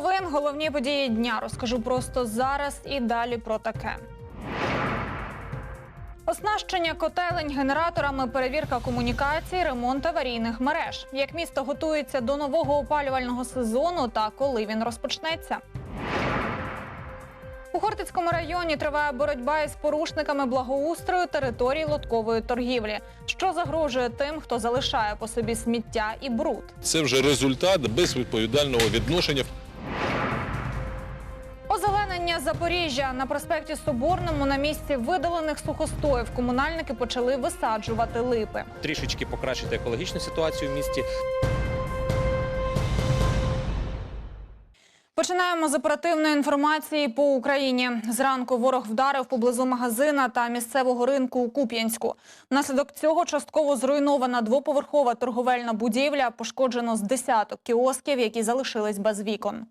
новин, головні події дня розкажу просто зараз і далі про таке. Оснащення котелень генераторами, перевірка комунікацій, ремонт аварійних мереж. Як місто готується до нового опалювального сезону та коли він розпочнеться. У Хортицькому районі триває боротьба із порушниками благоустрою території лоткової торгівлі, що загрожує тим, хто залишає по собі сміття і бруд. Це вже результат безвідповідального відношення. Озеленення Запоріжжя на проспекті Соборному на місці видалених сухостоїв комунальники почали висаджувати липи. трішечки покращити екологічну ситуацію в місті. Починаємо з оперативної інформації по Україні. Зранку ворог вдарив поблизу магазина та місцевого ринку у Куп'янську. Внаслідок цього частково зруйнована двоповерхова торговельна будівля. Пошкоджено з десяток кіосків, які залишились без вікон.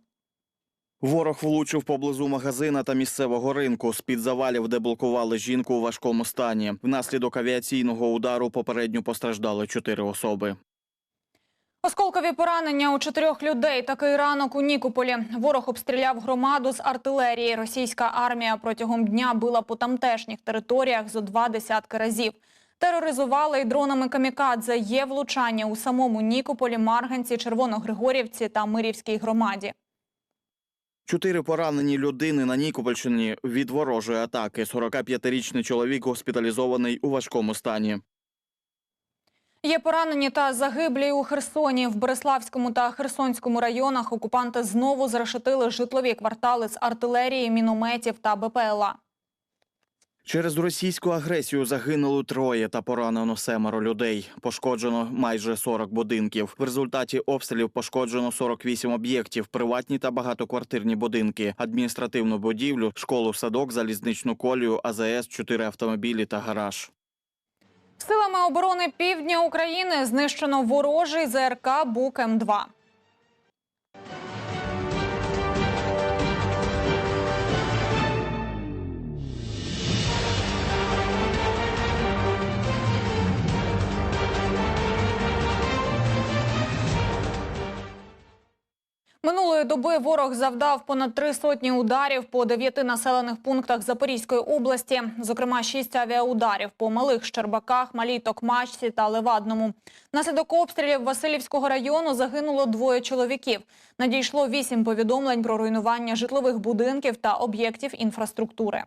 Ворог влучив поблизу магазина та місцевого ринку. З-під завалів, де блокували жінку у важкому стані. Внаслідок авіаційного удару попередньо постраждали чотири особи. Осколкові поранення у чотирьох людей. Такий ранок у Нікополі. Ворог обстріляв громаду з артилерії. Російська армія протягом дня била по тамтешніх територіях зо два десятки разів. Тероризували й дронами камікадзе. Є влучання у самому Нікополі, Марганці, Червоногригорівці та Мирівській громаді. Чотири поранені людини на Нікопольщині від ворожої атаки. 45-річний чоловік госпіталізований у важкому стані. Є поранені та загиблі у Херсоні. В Береславському та Херсонському районах окупанти знову зрешетили житлові квартали з артилерії, мінометів та БПЛА. Через російську агресію загинуло троє та поранено семеро людей. Пошкоджено майже 40 будинків. В результаті обстрілів пошкоджено 48 об'єктів, приватні та багатоквартирні будинки, адміністративну будівлю, школу, садок, залізничну колію, АЗС, чотири автомобілі та гараж. Силами оборони півдня України знищено ворожий ЗРК Бук М2. Минулої доби ворог завдав понад три сотні ударів по дев'яти населених пунктах Запорізької області, зокрема шість авіаударів по малих Щербаках, Малій Токмачці та Левадному. Наслідок обстрілів Васильівського району загинуло двоє чоловіків. Надійшло вісім повідомлень про руйнування житлових будинків та об'єктів інфраструктури.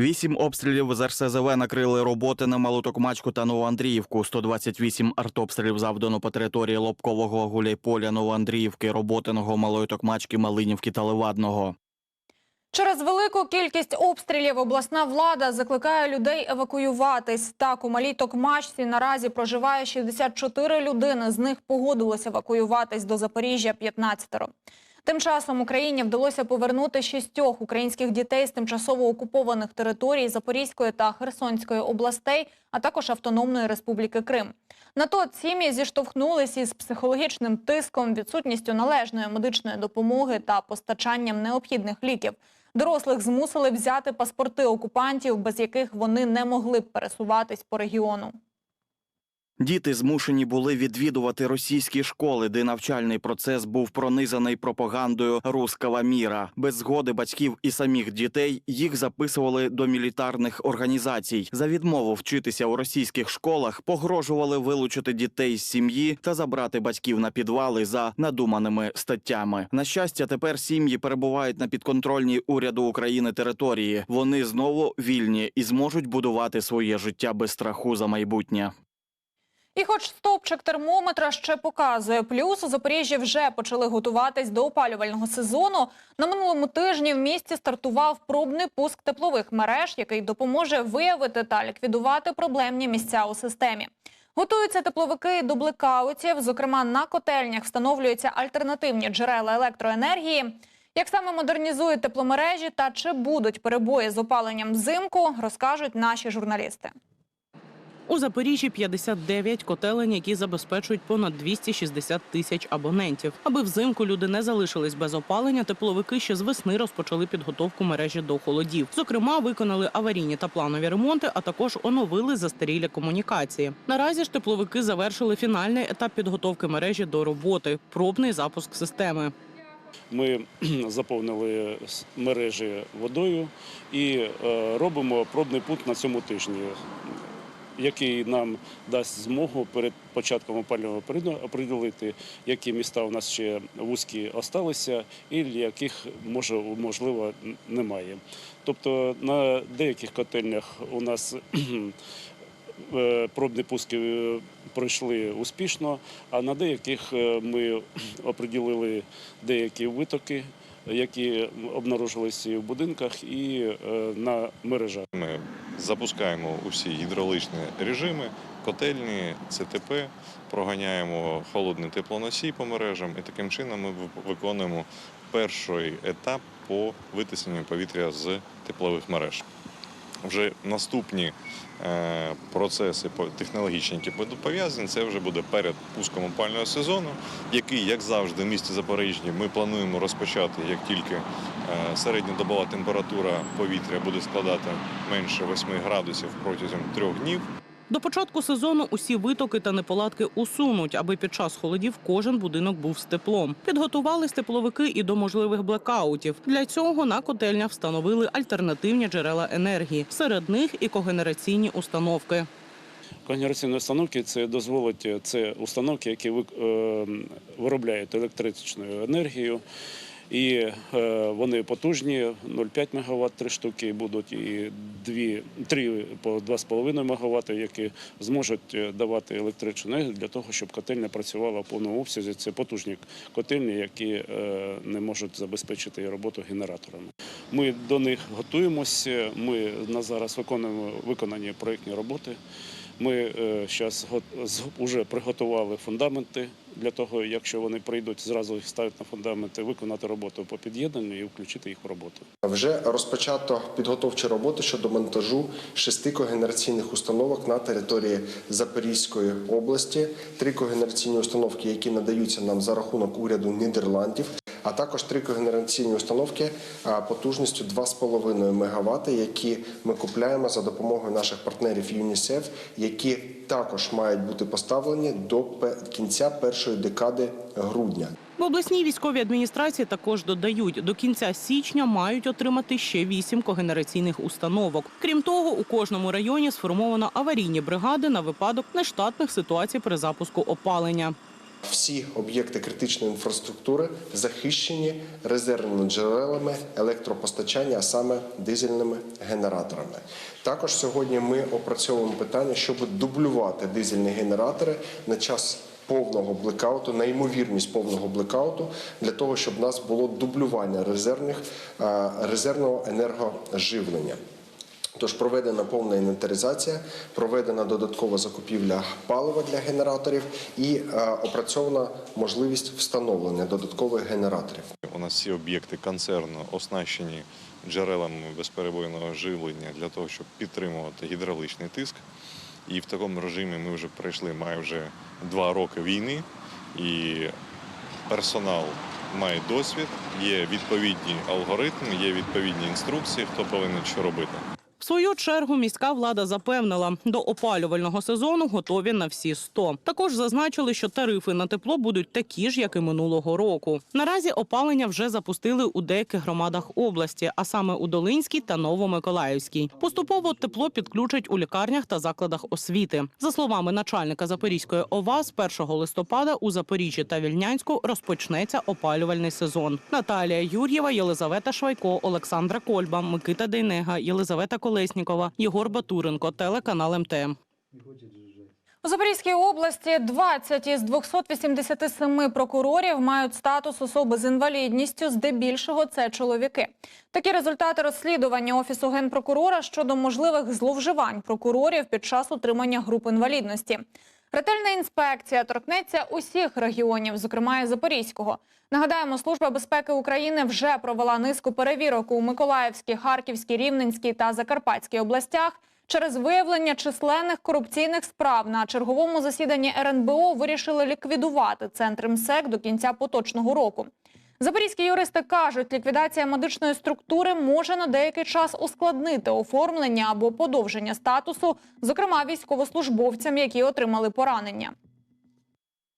Вісім обстрілів з РСЗВ накрили роботи на Малотокмачку та Новоандріївку. 128 артобстрілів завдано по території Лобкового Гуляйполя, Новоандріївки, Роботиного, Малої Токмачки, Малинівки та Левадного. Через велику кількість обстрілів обласна влада закликає людей евакуюватись. Так, у малій Токмачці наразі проживає 64 людини. З них погодилось евакуюватись до Запоріжжя 15. Тим часом Україні вдалося повернути шістьох українських дітей з тимчасово окупованих територій Запорізької та Херсонської областей, а також Автономної Республіки Крим. На то сім'ї зіштовхнулись із психологічним тиском, відсутністю належної медичної допомоги та постачанням необхідних ліків. Дорослих змусили взяти паспорти окупантів, без яких вони не могли б пересуватись по регіону. Діти змушені були відвідувати російські школи, де навчальний процес був пронизаний пропагандою руского міра. Без згоди батьків і самих дітей їх записували до мілітарних організацій. За відмову вчитися у російських школах погрожували вилучити дітей з сім'ї та забрати батьків на підвали за надуманими статтями. На щастя, тепер сім'ї перебувають на підконтрольній уряду України території. Вони знову вільні і зможуть будувати своє життя без страху за майбутнє. І хоч стовпчик термометра ще показує плюс, у Запоріжжі вже почали готуватись до опалювального сезону. На минулому тижні в місті стартував пробний пуск теплових мереж, який допоможе виявити та ліквідувати проблемні місця у системі. Готуються тепловики до блекаутів. Зокрема, на котельнях встановлюються альтернативні джерела електроенергії. Як саме модернізують тепломережі та чи будуть перебої з опаленням взимку, розкажуть наші журналісти. У Запоріжжі 59 котелень, які забезпечують понад 260 тисяч абонентів. Аби взимку люди не залишились без опалення, тепловики ще з весни розпочали підготовку мережі до холодів. Зокрема, виконали аварійні та планові ремонти, а також оновили застарілі комунікації. Наразі ж тепловики завершили фінальний етап підготовки мережі до роботи пробний запуск системи. Ми заповнили мережі водою і е, робимо пробний пункт на цьому тижні, який нам дасть змогу перед початком опалювального періоду оприділити, які міста у нас ще вузькі осталися, і яких може можливо немає. Тобто на деяких котельнях у нас е, пробні пуски е, пройшли успішно, а на деяких е, ми оприділили деякі витоки, які обнаружилися в будинках, і на мережах. Запускаємо усі гідравлічні режими, котельні, ЦТП, проганяємо холодний теплоносій по мережам, і таким чином ми виконуємо перший етап по витисненню повітря з теплових мереж. Вже наступні е, процеси технологічні, які будуть пов'язані, це вже буде перед пуском опального сезону, який, як завжди, в місті Запоріжжі ми плануємо розпочати, як тільки е, середньодобова температура повітря буде складати менше 8 градусів протягом трьох днів. До початку сезону усі витоки та неполадки усунуть, аби під час холодів кожен будинок був з теплом. Підготувались тепловики і до можливих блекаутів. Для цього на котельнях встановили альтернативні джерела енергії. Серед них і когенераційні установки. Когенераційні установки це дозволить це установки, які ви- е, виробляють електричну енергію. І е, вони потужні, 0,5 МВт, три штуки будуть, і дві, три по 2,5 МВт, які зможуть е, давати електричну енергію для того, щоб котельня працювала в повному обсязі. Це потужні котельні, які е, не можуть забезпечити роботу генераторами. Ми до них готуємося. Ми на зараз виконуємо виконані проєктні роботи. Ми зараз вже приготували фундаменти для того, якщо вони прийдуть, зразу їх ставити на фундаменти, виконати роботу по під'єднанню і включити їх в роботу. Вже розпочато підготовчі роботи щодо монтажу шести когенераційних установок на території Запорізької області. Три когенераційні установки, які надаються нам за рахунок уряду Нідерландів, а також три когенераційні установки потужністю 2,5 МВт, які ми купляємо за допомогою наших партнерів ЮНІСЕФ, які також мають бути поставлені до кінця першої декади грудня. В обласній військовій адміністрації також додають, до кінця січня мають отримати ще вісім когенераційних установок. Крім того, у кожному районі сформовано аварійні бригади на випадок нештатних ситуацій при запуску опалення. Всі об'єкти критичної інфраструктури захищені резервними джерелами електропостачання, а саме дизельними генераторами. Також сьогодні ми опрацьовуємо питання, щоб дублювати дизельні генератори на час повного блекауту, на ймовірність повного блекауту, для того, щоб в нас було дублювання е, резервного енергоживлення. Тож проведена повна інвентаризація, проведена додаткова закупівля палива для генераторів і е, опрацьована можливість встановлення додаткових генераторів. У нас всі об'єкти концерну оснащені джерелами безперебойного живлення для того, щоб підтримувати гідравличний тиск. І в такому режимі ми вже пройшли майже два роки війни, і персонал має досвід, є відповідні алгоритми, є відповідні інструкції, хто повинен що робити. Свою чергу міська влада запевнила, до опалювального сезону готові на всі 100. Також зазначили, що тарифи на тепло будуть такі ж, як і минулого року. Наразі опалення вже запустили у деяких громадах області, а саме у Долинській та Новомиколаївській. Поступово тепло підключать у лікарнях та закладах освіти. За словами начальника Запорізької ОВА, з 1 листопада у Запоріжжі та Вільнянську розпочнеться опалювальний сезон. Наталія Юр'єва, Єлизавета Швайко, Олександра Кольба, Микита Дейнега, Єлизавета Колеснікова, Єгор Батуренко, телеканал МТМ. У Запорізькій області 20 із 287 прокурорів мають статус особи з інвалідністю, здебільшого це чоловіки. Такі результати розслідування Офісу Генпрокурора щодо можливих зловживань прокурорів під час утримання груп інвалідності. Ретельна інспекція торкнеться усіх регіонів, зокрема і Запорізького. Нагадаємо, Служба безпеки України вже провела низку перевірок у Миколаївській, Харківській, Рівненській та Закарпатській областях. Через виявлення численних корупційних справ на черговому засіданні РНБО вирішили ліквідувати центр МСЕК до кінця поточного року. Запорізькі юристи кажуть, ліквідація медичної структури може на деякий час ускладнити оформлення або подовження статусу, зокрема військовослужбовцям, які отримали поранення.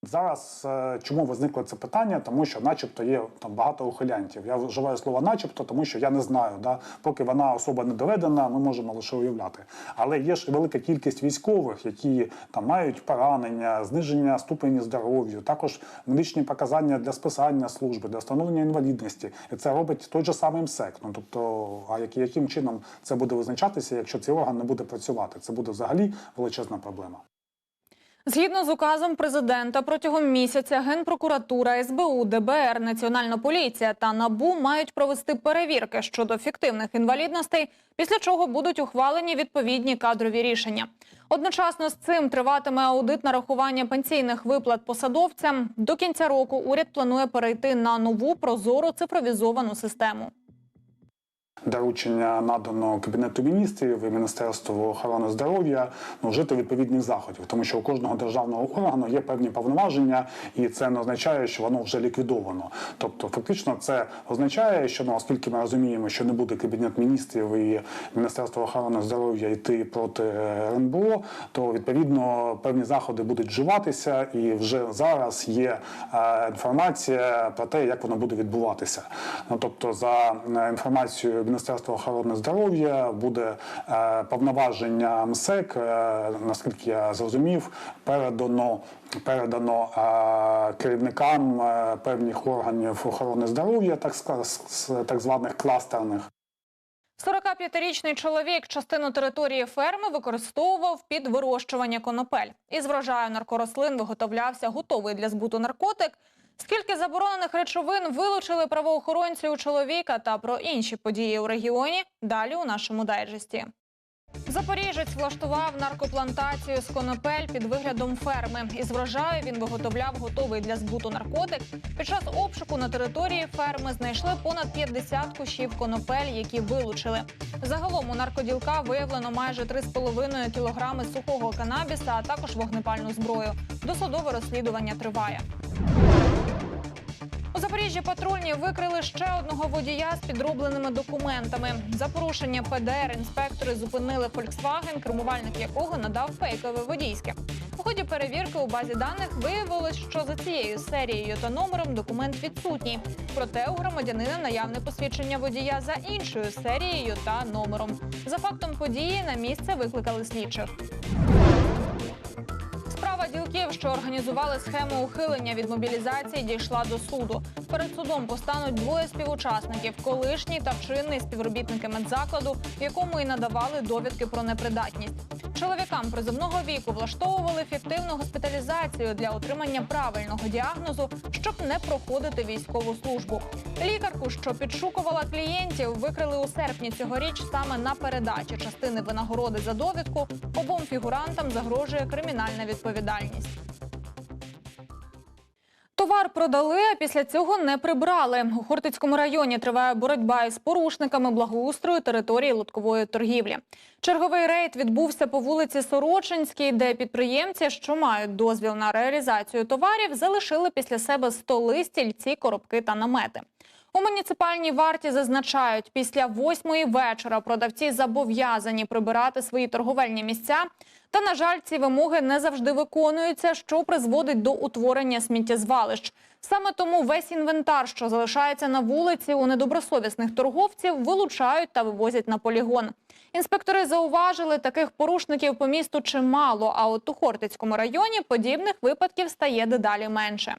Зараз е, чому виникло це питання? Тому що, начебто, є там багато ухилянтів. Я вживаю слово начебто, тому що я не знаю. Да? Поки вона особа не доведена, ми можемо лише уявляти. Але є ж велика кількість військових, які там мають поранення, зниження ступені здоров'я, також медичні показання для списання служби, для встановлення інвалідності. І це робить той же самий МСЕК. Ну тобто, а як- яким чином це буде визначатися, якщо цей орган не буде працювати? Це буде взагалі величезна проблема. Згідно з указом президента, протягом місяця Генпрокуратура, СБУ, ДБР, Національна поліція та НАБУ мають провести перевірки щодо фіктивних інвалідностей, після чого будуть ухвалені відповідні кадрові рішення. Одночасно з цим триватиме аудит нарахування пенсійних виплат посадовцям. До кінця року уряд планує перейти на нову прозору цифровізовану систему. Доручення надано Кабінету міністрів і Міністерству охорони здоров'я ну, вжити відповідних заходів, тому що у кожного державного органу є певні повноваження, і це не означає, що воно вже ліквідовано. Тобто, фактично, це означає, що ну, оскільки ми розуміємо, що не буде Кабінет міністрів і Міністерство охорони здоров'я йти проти е, РНБО, то відповідно певні заходи будуть вживатися, і вже зараз є е, інформація про те, як воно буде відбуватися. Ну тобто, за е, інформацією Міністерства охорони здоров'я буде е, повноваження МСЕК, е, наскільки я зрозумів, передано. Передано е, керівникам певних органів охорони здоров'я, так так званих кластерних. 45-річний чоловік частину території ферми використовував під вирощування конопель. Із врожаю наркорослин виготовлявся готовий для збуту наркотик. Скільки заборонених речовин вилучили правоохоронці у чоловіка та про інші події у регіоні? Далі у нашому дайджесті. Запоріжець влаштував наркоплантацію з конопель під виглядом ферми. Із врожаю він виготовляв готовий для збуту наркотик. Під час обшуку на території ферми знайшли понад 50 кущів конопель, які вилучили. Загалом у наркоділка виявлено майже 3,5 кілограми сухого канабіса, а також вогнепальну зброю. Досудове розслідування триває. У Запоріжжі патрульні викрили ще одного водія з підробленими документами. За порушення ПДР інспектори зупинили Volkswagen, кермувальник якого надав фейкове водійське. У ході перевірки у базі даних виявилось, що за цією серією та номером документ відсутній. Проте у громадянина наявне посвідчення водія за іншою серією та номером. За фактом події на місце викликали слідчих. Справа ділків, що організували схему ухилення від мобілізації, дійшла до суду. Перед судом постануть двоє співучасників: колишній та чинний співробітники медзакладу, якому і надавали довідки про непридатність. Чоловікам призовного віку влаштовували фіктивну госпіталізацію для отримання правильного діагнозу, щоб не проходити військову службу. Лікарку, що підшукувала клієнтів, викрили у серпні цьогоріч саме на передачі частини винагороди за довідку. Обом фігурантам загрожує кримінальна відповідальність. Товар продали, а після цього не прибрали. У Хортицькому районі триває боротьба із порушниками благоустрою території лоткової торгівлі. Черговий рейд відбувся по вулиці Сорочинській, де підприємці, що мають дозвіл на реалізацію товарів, залишили після себе столи, стільці, коробки та намети. У муніципальній варті зазначають, після восьмої вечора продавці зобов'язані прибирати свої торговельні місця. Та, на жаль, ці вимоги не завжди виконуються, що призводить до утворення сміттєзвалищ. Саме тому весь інвентар, що залишається на вулиці у недобросовісних торговців, вилучають та вивозять на полігон. Інспектори зауважили, таких порушників по місту чимало, а от у Хортицькому районі подібних випадків стає дедалі менше.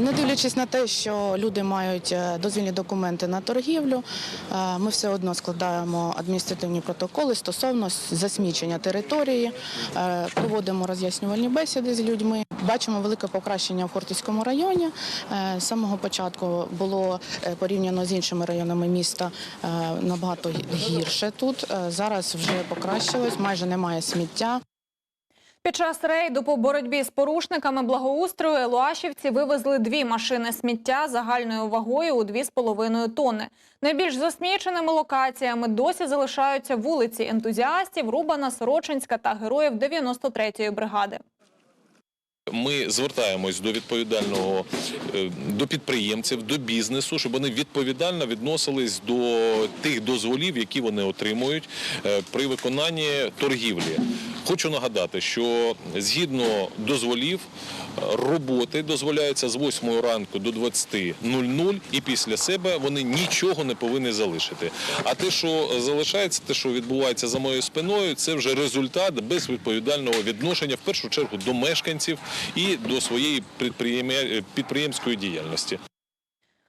Не дивлячись на те, що люди мають е, дозвільні документи на торгівлю, е, ми все одно складаємо адміністративні протоколи стосовно засмічення території, е, проводимо роз'яснювальні бесіди з людьми. Бачимо велике покращення в Хортицькому районі. З самого початку було порівняно з іншими районами міста набагато гірше тут. Зараз вже покращилось, майже немає сміття. Під час рейду по боротьбі з порушниками благоустрою елуашівці вивезли дві машини сміття загальною вагою у 2,5 тонни. Найбільш засміченими локаціями досі залишаються вулиці ентузіастів, Рубана, Сорочинська та героїв 93-ї бригади. Ми звертаємось до відповідального е, до підприємців, до бізнесу, щоб вони відповідально відносились до тих дозволів, які вони отримують е, при виконанні торгівлі. Хочу нагадати, що згідно дозволів роботи дозволяються з 8 ранку до 20.00 і після себе вони нічого не повинні залишити. А те, що залишається, те, що відбувається за моєю спиною, це вже результат безвідповідального відношення в першу чергу до мешканців і до своєї підприємської діяльності.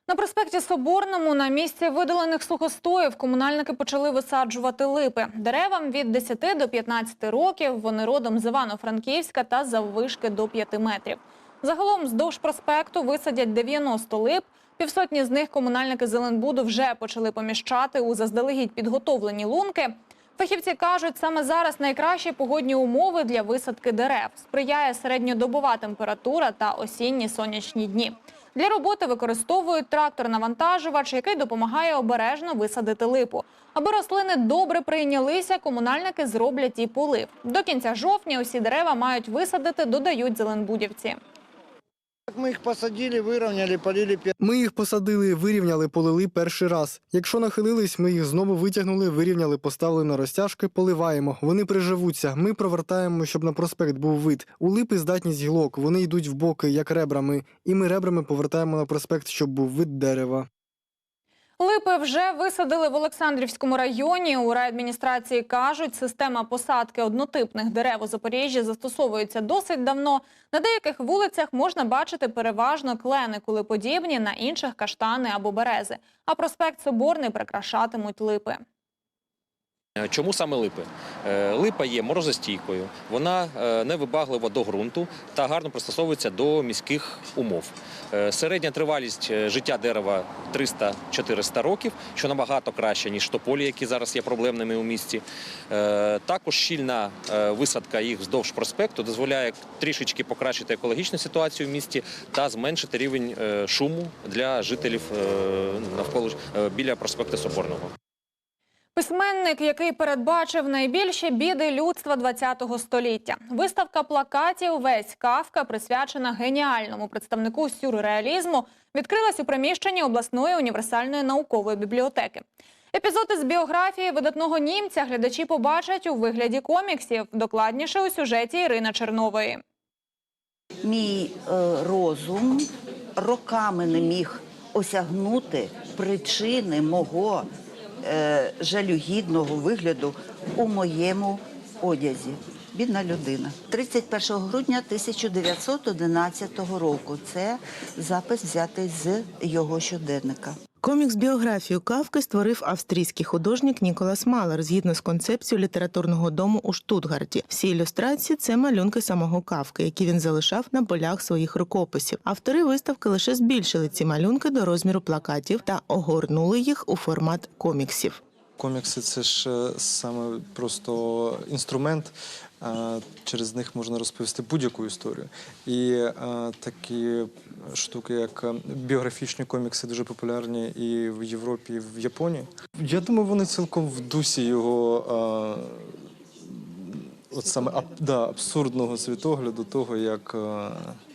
На проспекті Соборному на місці видалених сухостоїв комунальники почали висаджувати липи. Деревам від 10 до 15 років, вони родом з Івано-Франківська та заввишки до 5 метрів. Загалом вздовж проспекту висадять 90 лип. Півсотні з них комунальники Зеленбуду вже почали поміщати у заздалегідь підготовлені лунки. Фахівці кажуть, саме зараз найкращі погодні умови для висадки дерев. Сприяє середньодобова температура та осінні сонячні дні. Для роботи використовують трактор-навантажувач, який допомагає обережно висадити липу. Аби рослини добре прийнялися, комунальники зроблять і полив. До кінця жовтня усі дерева мають висадити, додають зеленбудівці. Ми їх посадили, вирівняли, полили Ми їх посадили, вирівняли, полили перший раз. Якщо нахилились, ми їх знову витягнули, вирівняли, поставили на розтяжки, поливаємо. Вони приживуться. Ми провертаємо, щоб на проспект був вид. У липи здатність гілок, вони йдуть в боки, як ребрами, і ми ребрами повертаємо на проспект, щоб був вид дерева. Липи вже висадили в Олександрівському районі. У райадміністрації кажуть, система посадки однотипних дерев у Запоріжжі застосовується досить давно. На деяких вулицях можна бачити переважно клени, коли подібні, на інших каштани або берези. А проспект Соборний прикрашатимуть липи. Е, Чому саме липи? Е, Липа є морозостійкою, вона е, невибаглива до ґрунту та гарно пристосовується до міських умов. Середня тривалість життя дерева 300-400 років, що набагато краще, ніж тополі, які зараз є проблемними у місті. Також щільна висадка їх вздовж проспекту дозволяє трішечки покращити екологічну ситуацію в місті та зменшити рівень шуму для жителів навколо біля проспекту Соборного. Письменник, який передбачив найбільші біди людства ХХ століття. Виставка плакатів Весь Кавка присвячена геніальному представнику сюрреалізму, відкрилась у приміщенні обласної універсальної наукової бібліотеки. Епізоди з біографії видатного німця глядачі побачать у вигляді коміксів. Докладніше у сюжеті Ірини Чернової. Мій е, розум роками не міг осягнути причини мого е, жалюгідного вигляду у моєму одязі. Бідна людина. 31 грудня 1911 року. Це запис взятий з його щоденника. Комікс біографію Кавки створив австрійський художник Ніколас Малер згідно з концепцією літературного дому у Штутгарті. Всі ілюстрації це малюнки самого Кавки, які він залишав на полях своїх рукописів. Автори виставки лише збільшили ці малюнки до розміру плакатів та огорнули їх у формат коміксів. Комікси це ж е, саме просто інструмент. Через них можна розповісти будь-яку історію. І е, такі штуки, як е, біографічні комікси, дуже популярні і в Європі, і в Японії. Я думаю, вони цілком в дусі його а, от саме аб, да, абсурдного світогляду, того, як а,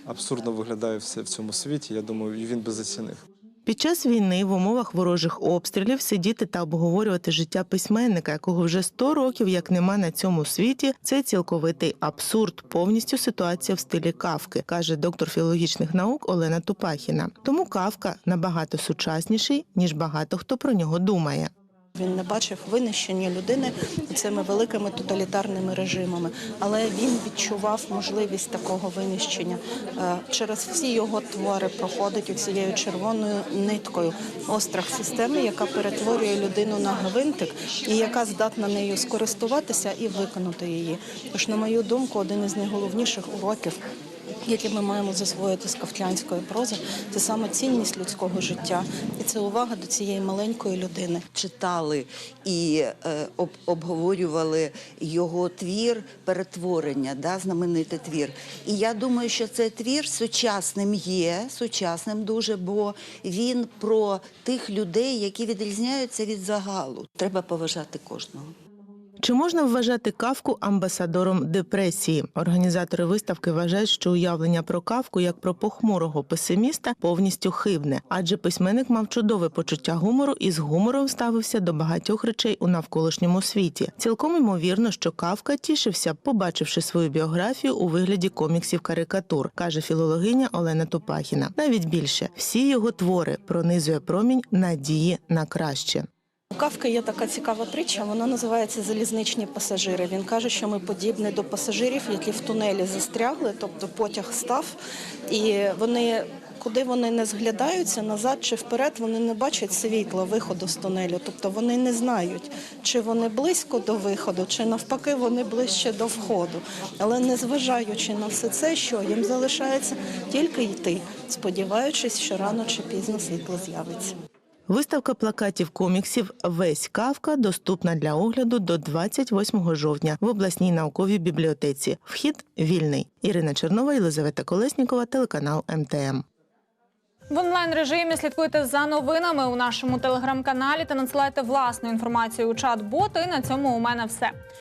абсурдно виглядає все в цьому світі. Я думаю, він би зацінив. Під час війни в умовах ворожих обстрілів сидіти та обговорювати життя письменника, якого вже 100 років як нема на цьому світі, це цілковитий абсурд, повністю ситуація в стилі кавки, каже доктор філологічних наук Олена Тупахіна. Тому кавка набагато сучасніший ніж багато хто про нього думає. Він не бачив винищення людини цими великими тоталітарними режимами, але він відчував можливість такого винищення. Е, Через всі його твори проходить цією червоною ниткою острах системи, яка перетворює людину на гвинтик і яка здатна нею скористуватися і виконати її. Тож, на мою думку, один із найголовніших уроків. Які ми маємо засвоїти з кавтлянської прози, це саме цінність людського життя, і це увага до цієї маленької людини. Читали і е, об, обговорювали його твір перетворення, да, знаменитий твір. І я думаю, що цей твір сучасним є, сучасним дуже, бо він про тих людей, які відрізняються від загалу. Треба поважати кожного. Чи можна вважати кавку амбасадором депресії? Організатори виставки вважають, що уявлення про кавку як про похмурого песиміста повністю хибне, адже письменник мав чудове почуття гумору і з гумором ставився до багатьох речей у навколишньому світі. Цілком ймовірно, що кавка тішився, побачивши свою біографію у вигляді коміксів карикатур, каже філологиня Олена Топахіна. Навіть більше всі його твори пронизує промінь надії на краще. У Кавки є така цікава притча, вона називається Залізничні пасажири. Він каже, що ми подібні до пасажирів, які в тунелі застрягли, тобто потяг став, і вони. Куди вони не зглядаються назад чи вперед, вони не бачать світла виходу з тунелю. Тобто вони не знають, чи вони близько до виходу, чи навпаки вони ближче до входу. Але незважаючи на все це, що їм залишається тільки йти, сподіваючись, що рано чи пізно світло з'явиться. Виставка плакатів коміксів Весь Кавка доступна для огляду до 28 жовтня в обласній науковій бібліотеці. Вхід вільний. Ірина Чернова, Єлизавета Колеснікова, телеканал МТМ. В онлайн режимі слідкуйте за новинами у нашому телеграм-каналі та надсилайте власну інформацію у чат-бот. І на цьому у мене все.